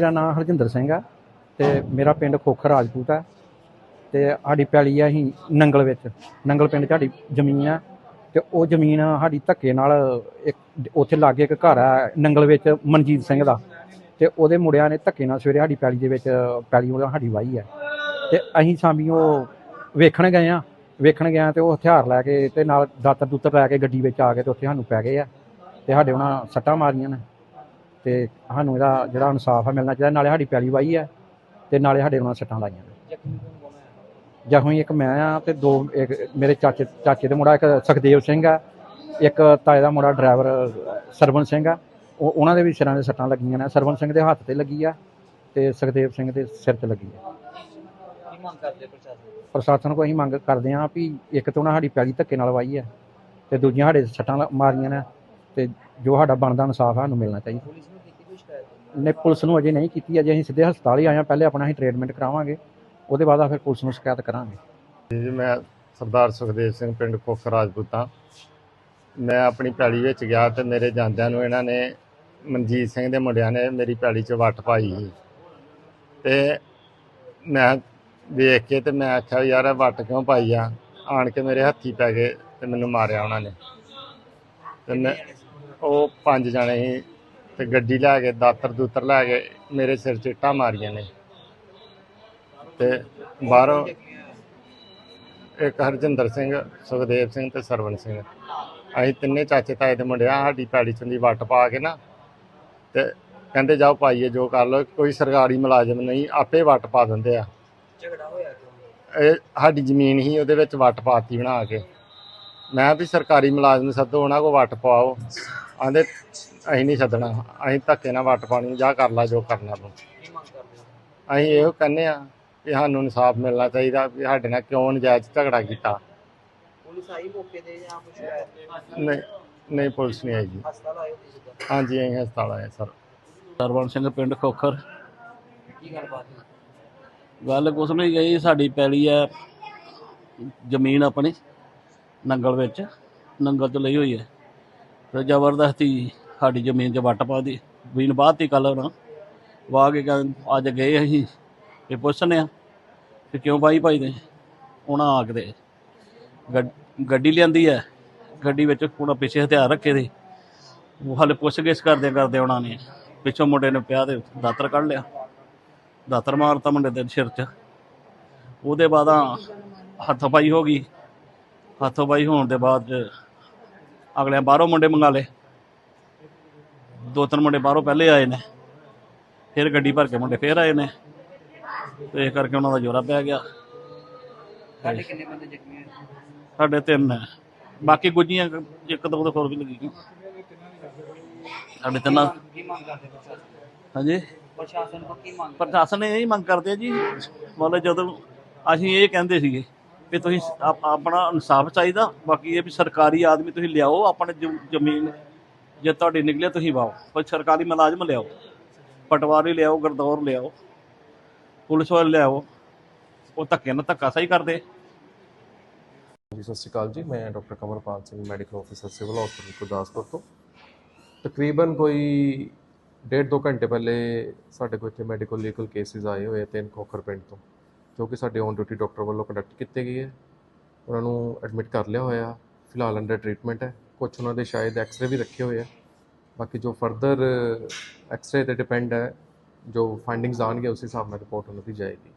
ਮੇਰਾ ਨਾਮ ਹਰਜਿੰਦਰ ਸਿੰਘ ਆ ਤੇ ਮੇਰਾ ਪਿੰਡ ਖੋਖਰ ਰਾਜਪੂਤ ਆ ਤੇ ਸਾਡੀ ਪੈਲੀ ਆ ਅਸੀਂ ਨੰਗਲ ਵਿੱਚ। ਨੰਗਲ ਪਿੰਡ 'ਚ ਸਾਡੀ ਜ਼ਮੀਨ ਆ ਤੇ ਉਹ ਜ਼ਮੀਨ ਸਾਡੀ ਧੱਕੇ ਨਾਲ ਇੱਕ ਉੱਥੇ ਲਾਗੇ ਇੱਕ ਘਰ ਆ ਨੰਗਲ ਵਿੱਚ ਮਨਜੀਤ ਸਿੰਘ ਦਾ। ਤੇ ਉਹਦੇ ਮੁੰਡਿਆਂ ਨੇ ਧੱਕੇ ਨਾਲ ਸਵੇਰੇ ਸਾਡੀ ਪੈਲੀ ਦੇ ਵਿੱਚ ਪੈਲੀ ਉਹਦਾ ਸਾਡੀ ਵਾਹੀ ਆ। ਤੇ ਅਸੀਂ ਸ਼ਾਮੀ ਉਹ ਵੇਖਣ ਗਏ ਆ, ਵੇਖਣ ਗਿਆ ਤੇ ਉਹ ਹਥਿਆਰ ਲੈ ਕੇ ਤੇ ਨਾਲ ਦਾਤਰ ਦੂਤਰ ਲੈ ਕੇ ਗੱਡੀ ਵਿੱਚ ਆ ਕੇ ਤੇ ਉੱਥੇ ਸਾਨੂੰ ਪੈ ਗਏ ਆ। ਤੇ ਸਾਡੇ ਉਹਨਾਂ ਸੱਟਾਂ ਮਾਰੀਆਂ ਨੇ। ਤੇ ਸਾਨੂੰ ਇਹਦਾ ਜਿਹੜਾ ਇਨਸਾਫ ਆ ਮਿਲਣਾ ਚਾਹੀਦਾ ਨਾਲੇ ਸਾਡੀ ਪੈਲੀ ਵਾਹੀ ਆ ਤੇ ਨਾਲੇ ਸਾਡੇ ਉਹਨਾਂ ਸੱਟਾਂ ਲਾਈਆਂ। ਨੇ ਜ਼ਖਮੀ ਇੱਕ ਮੈਂ ਆ ਤੇ ਦੋ ਇੱਕ ਮੇਰੇ ਚਾਚੇ ਚਾਚੇ ਦੇ ਮੁੰਡਾ ਇੱਕ ਸੁਖਦੇਵ ਸਿੰਘ ਆ ਇੱਕ ਤਾਏ ਦਾ ਮੁੰਡਾ ਡਰਾਈਵਰ ਸਰਵਨ ਸਿੰਘ ਆ। ਉਹ ਉਹਨਾਂ ਦੇ ਵੀ ਸਿਰਾਂ ਦੇ ਸੱਟਾਂ ਲੱਗੀਆਂ ਨੇ ਸਰਵਨ ਸਿੰਘ ਦੇ ਹੱਥ ਤੇ ਲੱਗੀ ਆ ਤੇ ਸੁਖਦੇਵ ਸਿੰਘ ਦੇ ਸਿਰ ਤੇ ਲੱਗੀ ਆ। ਕੀ ਪ੍ਰਸ਼ਾਸਨ ਕੋਲ ਅਸੀਂ ਮੰਗ ਕਰਦੇ ਹਾਂ ਵੀ ਇੱਕ ਤਾਂ ਉਹਨਾਂ ਸਾਡੀ ਪੈਲੀ ਧੱਕੇ ਨਾਲ ਵਾਈ ਹੈ ਤੇ ਦੂਜੀਆਂ ਸਾਡੇ ਸੱਟਾਂ ਮਾਰੀਆਂ ਨੇ ਤੇ ਜੋ ਸਾਡਾ ਬਣਦਾ ਇਨਸਾਫ ਆ ਸਾਨੂੰ ਮਿਲਣਾ ਚਾਹੀਦਾ। ਪੁਲਿਸ ਨੂੰ ਕੀਤੀ ਕੋਈ ਸ਼ਿਕਾਇਤ? ਨੇ ਪੁਲਿਸ ਨੂੰ ਅਜੇ ਨਹੀਂ ਕੀਤੀ। ਅਜੇ ਅਸੀਂ ਸਿੱਧੇ ਹਸਪਤਾਲ ਹੀ ਆਏ ਹਾਂ। ਪਹਿਲੇ ਆਪਣਾ ਅਸੀਂ ਟ੍ਰੀਟਮੈਂਟ ਕਰਾਵਾਂਗੇ। ਉਹਦੇ ਬਾਅਦ ਆ ਫਿਰ ਪੁਲਿਸ ਨੂੰ ਸ਼ਿਕਾਇਤ ਕਰਾਂਗੇ। ਜੀ ਮੈਂ ਸਰਦਾਰ ਸੁਖਦੇਵ ਸਿੰਘ ਪਿੰਡ ਕੋਖ ਰਾਜਪੂਤਾਂ ਮੈਂ ਆਪਣੀ ਪੈਲੀ ਵਿੱਚ ਗਿਆ ਤੇ ਮੇਰੇ ਜਾਂਦਿਆਂ ਨੂੰ ਇਹਨਾਂ ਨੇ ਮਨਜੀਤ ਸਿੰਘ ਦੇ ਮੁੰਡਿਆਂ ਨੇ ਮੇਰੀ ਪੈਲੀ 'ਚ ਵੱਟ ਪਾਈ ਸੀ। ਤੇ ਮੈਂ ਵੇਖ ਕੇ ਤੇ ਮੈਂ ਆਖਿਆ ਯਾਰ ਇਹ ਵੱਟ ਕਿਉਂ ਪਾਈ ਆ? ਆਣ ਕੇ ਮੇਰੇ ਹੱਥੀ ਪੈ ਗਏ ਤੇ ਮੈਨੂੰ ਮਾਰਿਆ ਉਹਨਾਂ ਨੇ। ਤੇ ਮੈਂ ਉਹ ਪੰਜ ਜਣੇ ਸੀ ਤੇ ਗੱਡੀ ਲੈ ਕੇ ਦਾਤਰ ਦੂਤਰ ਲੈ ਕੇ ਮੇਰੇ ਸਿਰ 'ਚ ਇੱਟਾਂ ਮਾਰੀਆਂ ਨੇ। ਤੇ ਬਾਹਰੋਂ ਇੱਕ ਹਰਜਿੰਦਰ ਸਿੰਘ ਸੁਖਦੇਵ ਸਿੰਘ ਤੇ ਸਰਵਨ ਸਿੰਘ। ਅਸੀਂ ਤਿੰਨੇ ਚਾਚੇ ਤਾਏ ਦੇ ਮੁੰਡੇ ਆ ਸਾਡੀ ਪੈੜੀ ਚੋਂ ਦੀ ਵੱਟ ਪਾ ਕੇ ਨਾ ਤੇ ਕਹਿੰਦੇ ਜਾਓ ਪਾਈਏ ਜੋ ਕਰ ਲਓ। ਕੋਈ ਸਰਕਾਰੀ ਮੁਲਾਜ਼ਮ ਨਹੀਂ ਆਪੇ ਵੱਟ ਪਾ ਦਿੰਦੇ ਆ। ਝਗੜਾ ਹੋਇਆ ਕਿਉਂ? ਇਹ ਸਾਡੀ ਜ਼ਮੀਨ ਹੀ ਉਹਦੇ ਵਿੱਚ ਵੱਟ ਪਾਤੀ ਬਣਾ ਕੇ। ਮੈਂ ਵੀ ਸਰਕਾਰੀ ਮੁਲਾਜ਼ਮ ਸੱਦੋ ਉਹਨਾਂ ਕੋ ਵੱਟ ਪਵਾਓ ਆਂਦੇ ਅਸੀਂ ਨਹੀਂ ਛੱਡਣਾ ਅਸੀਂ ਧੱਕੇ ਨਾਲ ਵੱਟ ਪਾਣੀ ਜਾ ਕਰ ਲਾ ਜੋ ਕਰਨਾ ਤੂੰ। ਅਸੀਂ ਇਹੋ ਕਹਿੰਦੇ ਆ ਕਿ ਸਾਨੂੰ ਇਨਸਾਫ ਮਿਲਣਾ ਚਾਹੀਦਾ ਵੀ ਸਾਡੇ ਨਾਲ ਕਿਉਂ ਨਜਾਇਜ਼ ਝਗੜਾ ਕੀਤਾ। ਪੁਲਿਸ ਆਈ ਮੌਕੇ ਤੇ ਜਾਂ ਕੁਝ ਨਹੀਂ ਨਹੀਂ ਪੁਲਿਸ ਨਹੀਂ ਆਈ ਜੀ। ਹਸਪਤਾਲ ਆਏ ਤੁਸੀਂ ਸਿੱਧਾ ਹਾਂਜੀ ਅਸੀਂ ਹਸਪਤਾਲ ਆਏ ਸਰ। ਸਰਵਣ ਸਿੰਘ ਪਿੰਡ ਖੋਖਰ। ਕੀ ਗੱਲਬਾਤ ਗੱਲ ਕੁਛ ਨਹੀਂ ਗਈ ਸਾਡੀ ਪੈਲੀ ਹੈ ਜ਼ਮੀਨ ਆਪਣੀ ਨੰਗਲ ਵਿੱਚ। ਨੰਗਲ ਤੋਂ ਲਈ ਹੋਈ ਹੈ। ਫਿਰ ਜ਼ਬਰਦਸਤੀ ਸਾਡੀ ਜ਼ਮੀਨ 'ਚ ਵੱਟ ਪਾ ਦੀ ਜ਼ਮੀਨ ਬਾਤ ਹੀ ਕੱਲ ਨਾ ਵਾਹ ਕੇ ਕਹਿੰ- ਅੱਜ ਗਏ ਅਸੀਂ ਤੇ ਪੁੱਛਨੇ ਆ ਕਿ ਕਿਉਂ ਬਾਈ ਭਾਈ ਨੇ ਉਹਨਾਂ ਆ ਕੇ ਤੇ ਗੱਡ- ਗੱਡੀ ਲਿਆਂਦੀ ਹੈ, ਗੱਡੀ ਵਿੱਚ ਉਹਨਾਂ ਪਿੱਛੇ ਹਥਿਆਰ ਰੱਖੇ ਦੇ ਉਹ ਹਾਲੇ ਪੁੱਛ ਗਿੱਛ ਕਰਦੇ ਕਰਦੇ ਉਹਨਾਂ ਨੇ ਪਿੱਛੋਂ ਮੁੰਡੇ ਨੇ ਪਿਆ ਤੇ ਦਾਤਰ ਕੱਢ ਲਿਆ, ਦਾਤਰ ਮਾਰਤਾ ਮੁੰਡੇ ਦੇ ਸਿਰ 'ਚ। ਉਹਦੇ ਬਾਅਦ ਆ ਹੱਥੋਂ-ਪਾਈ ਹੋ ਗਈ। ਹੱਥੋਂ-ਪਾਈ ਹੋਣ ਦੇ ਬਾਅਦ 'ਚ ਅਗਲੇ ਬਾਹਰੋਂ ਮੁੰਡੇ ਮੰਗਾ ਲਏ। ਦੋ ਤਿੰਨ ਮੁੰਡੇ ਬਾਹਰੋਂ ਪਹਿਲੇ ਆਏ ਨੇ। ਫਿਰ ਗੱਡੀ ਭਰ ਕੇ ਮੁੰਡੇ ਫੇਰ ਆਏ ਨੇ। ਤੇ ਇਸ ਕਰਕੇ ਉਹਨਾਂ ਦਾ ਜੋਰਾ ਪੈ ਗਿਆ। ਸਾਡੇ ਕਿੰਨੇ ਬੰਦੇ ਜ਼ਖਮੀ ਹੋਏ? ਸਾਡੇ ਤਿੰਨ ਬਾਕੀ ਗੁੱਜੀਆਂ ਇੱਕ ਦੋ ਦੋ ਹੋਰ ਵੀ ਲੱਗੀ ਸਾਡੇ ਤਿੰਨਾਂ ਕੀ ਮੰਗ ਕਰਦੇ ਪ੍ਰਸ਼ਾਸਨ ਹਾਂਜੀ? ਪ੍ਰਸ਼ਾਸਨ ਕੋ ਕੀ ਮੰਗ ਪ੍ਰਸ਼ਾਸਨ ਇਹ ਹੀ ਮੰਗ ਕਰਦੇ ਆ ਜੀ। ਮਤਲਬ ਜਦੋਂ ਅਸੀਂ ਇਹ ਕਹਿੰਦੇ ਸੀਗੇ ਵੀ ਤੁਸੀਂ ਆਪ- ਆਪਣਾ ਇਨਸਾਫ ਚਾਹੀਦਾ। ਬਾਕੀ ਇਹ ਵੀ ਸਰਕਾਰੀ ਆਦਮੀ ਤੁਸੀਂ ਲਿਆਓ, ਆਪਣੇ ਜ਼ਮ- ਜ਼ਮੀਨ ਜੇ ਤੁਹਾਡੀ ਨਿਕਲੇ ਤੁਸੀਂ ਵਾਓ। ਕੋਈ ਸਰਕਾਰੀ ਮੁਲਾਜ਼ਮ ਲਿਆਓ, ਪਟਵਾਰੀ ਲਿਆਓ, ਗਰਦੌਰ ਲਿਆਓ, ਪੁਲਿਸ ਵਾਲੇ ਲਿਆਓ, ਉਹ ਧੱਕੇ ਨਾਲ ਧੱਕਾ ਸਹੀ ਕਰਦੇ। ਜੀ, ਸਤਿ ਸ਼੍ਰੀ ਅਕਾਲ ਜੀ, ਮੈਂ doctor Kamarpal Singh, medical officer, civil hospital, Gurdaspur ਤੋਂ। ਤਕਰੀਬਨ ਕੋਈ ਡੇਢ ਦੋ ਘੰਟੇ ਪਹਿਲੇ ਸਾਡੇ ਕੋਲ ਇੱਥੇ ਮੈਡੀਕਲ ਲੀਗਲ ਕੇਸਿਸ ਆਏ ਹੋਏ ਆ ਤਿੰਨ ਖੋਖਰ ਪਿੰਡ ਤੋਂ। ਜੋ ਕਿ ਸਾਡੇ ਔਨ ਡਿਊਟੀ ਡਾਕਟਰ ਵੱਲੋਂ ਕੰਡਕਟ ਕੀਤੇ ਗਏ ਹੈ ਉਹਨਾਂ ਨੂੰ ਐਡਮਿਟ ਕਰ ਲਿਆ ਹੋਇਆ। ਫਿਲਹਾਲ ਅੰਡਰ ਟ੍ਰੀਟਮੈਂਟ ਹੈ। ਕੁਝ ਉਹਨਾਂ ਦੇ ਸ਼ਾਇਦ ਐਕਸਰੇ ਵੀ ਰੱਖੇ ਹੋਏ ਆ। ਬਾਕੀ ਜੋ ਫਰਦਰ ਐਕਸਰੇ ਤੇ ਡਿਪੈਂਡ ਹੈ, ਜੋ ਫਾਈਂਡਿੰਗਸ ਆਉਣਗੇ ਉਸ ਹਿਸਾਬ ਨਾਲ ਰਿਪੋਰਟ ਉਹਨਾਂ ਦੀ ਜਾਏਗੀ।